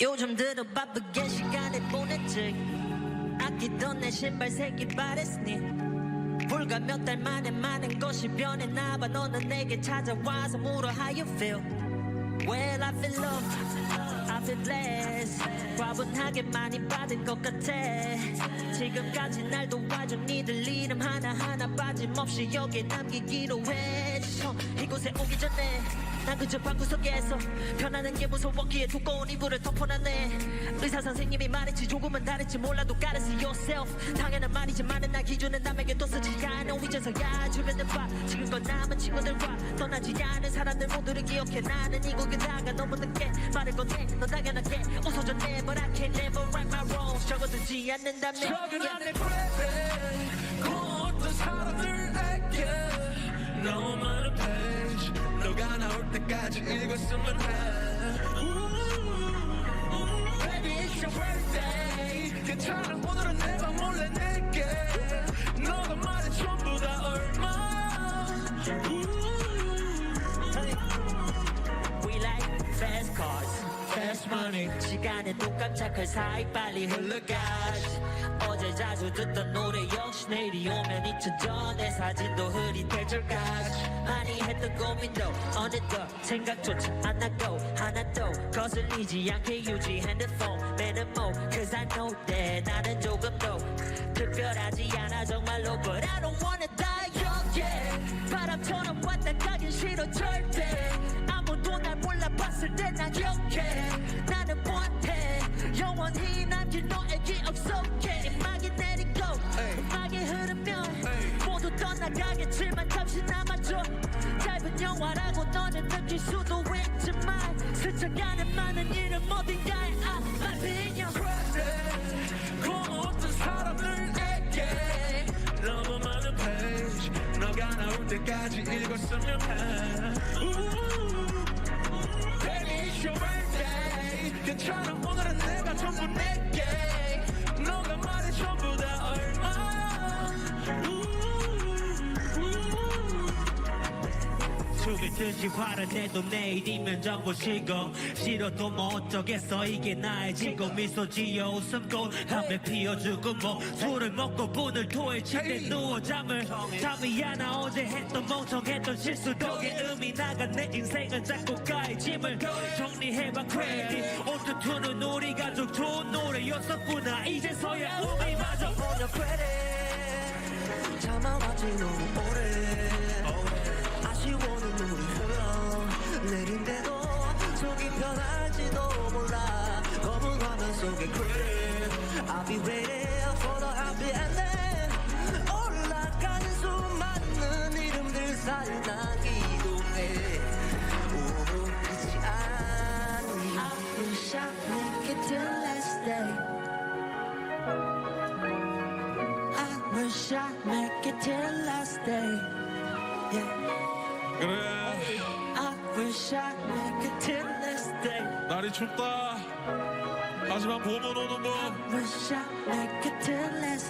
요즘 들어 바쁘게 시간을 보냈지. 아끼던 내 신발 색이 바랬으니 불과 몇 달 만에 많은 것이 변했나봐. 너는 내게 찾아와서 물어 how you feel? Well I feel love. I feel blessed. 과분하게 많이 받은 것 같아. 지금까지 날 도와준 니들 이름 하나하나 빠짐없이 여기에 남기기로 했어. 이곳에 오기 전에 난 그저 방구석에서 변하는 게 무서웠기에 두꺼운 이불을 덮어놨네. 의사 선생님이 말했지 조금은 다를지 몰라도 gotta see yourself. 당연한 말이지만은 나 기준은 남에게 또 쓰지 않아. 이제서야 주변을 봐 지금 껏 남은 친구들과 떠나지 않은 사람들 모두를 기억해. 나는 이곳에다가 너무 늦게 말을 건네 넌 당연하게 웃어줬네 But I can never right my wrongs 적어두지 않는다면. 적은 안에 그래 그 어떤 사람들 때까지 읽었으면 해 Baby it's your birthday fast money. 시간에도 깜짝할 사이 빨리 흘러가지. 어제 자주 듣던 노래 역시 내일이 오면 잊혀져 내 사진도 흐릿할 줄까지. 많이 했던 고민도 어느덧 생각조차 안 나고 하나 도 거슬리지 않게 유지 핸드폰 매는 모 Cause I know that 나는 조금 더 특별하지 않아. 정말로 But I don't wanna die young yeah. 바람처럼 왔다 가긴 싫어 절대. 아무도 날 몰라봤을 때난 기억해 나는 원해 영원히 남길 너의 기억 속에 음악이 내리고 음악이 흐르면 모두 떠나가겠지만 잠시 남아줘 짧은 영화라고 너는 느낄 수도 있지만 스쳐가는 많은 이름 어딘가에 opinion 그 어떤 사람들에게 너무 많은 페이지 너가 나올 때까지 읽었으면 해. Baby it's your birthday. 괜찮아 오늘 은내 숨이 듯이 화를 내도 내일이면 전부 식어 싫어도 뭐 어쩌겠어? 이게 나의 지금 미소 지어 웃음꽃 담배 피워주고 뭐 술을 먹고 분을 토해 침대 누워 잠을 잠이 안와 어제 했던 멍청했던 실수 덕에 음이 나간 내 인생은 작곡가의 짐을 정리해봐 크레딧 오토투는 우리 가족 좋은 노래였었구나. 이제서야 우리마저 보여 credit 참아왔지 너 속에 credit I'll be waiting for the happy ending 올라가는 수많은 이름들 사이 난 기도해 오 잊지 않니 I wish I make it till last day I wish I make it till last day. Yeah. 그래 I wish I make it till last day. 날이 춥다 하지만 봄은 오는 법.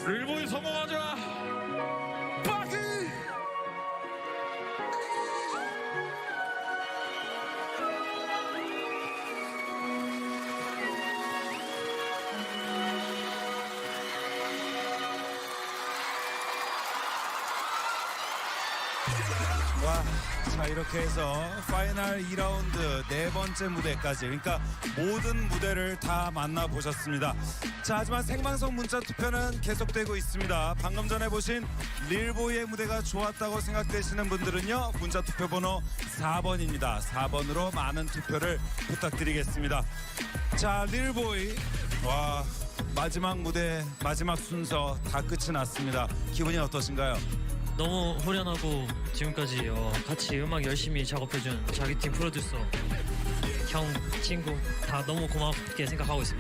일본이 성공하자 파티 와, 자 이렇게 해서 파이널 2라운드 네 번째 무대까지 그러니까 모든 무대를 다 만나보셨습니다. 자 하지만 생방송 문자 투표는 계속되고 있습니다. 방금 전에 보신 릴보이의 무대가 좋았다고 생각되시는 분들은요 문자 투표 번호 4번입니다. 4번으로 많은 투표를 부탁드리겠습니다. 자 릴보이 와 마지막 무대 마지막 순서 다 끝이 났습니다. 기분이 어떠신가요? 너무 후련하고 지금까지 어, 같이 음악 열심히 작업해준 자기 팀 프로듀서 형 친구 다 너무 고맙게 생각하고 있습니다.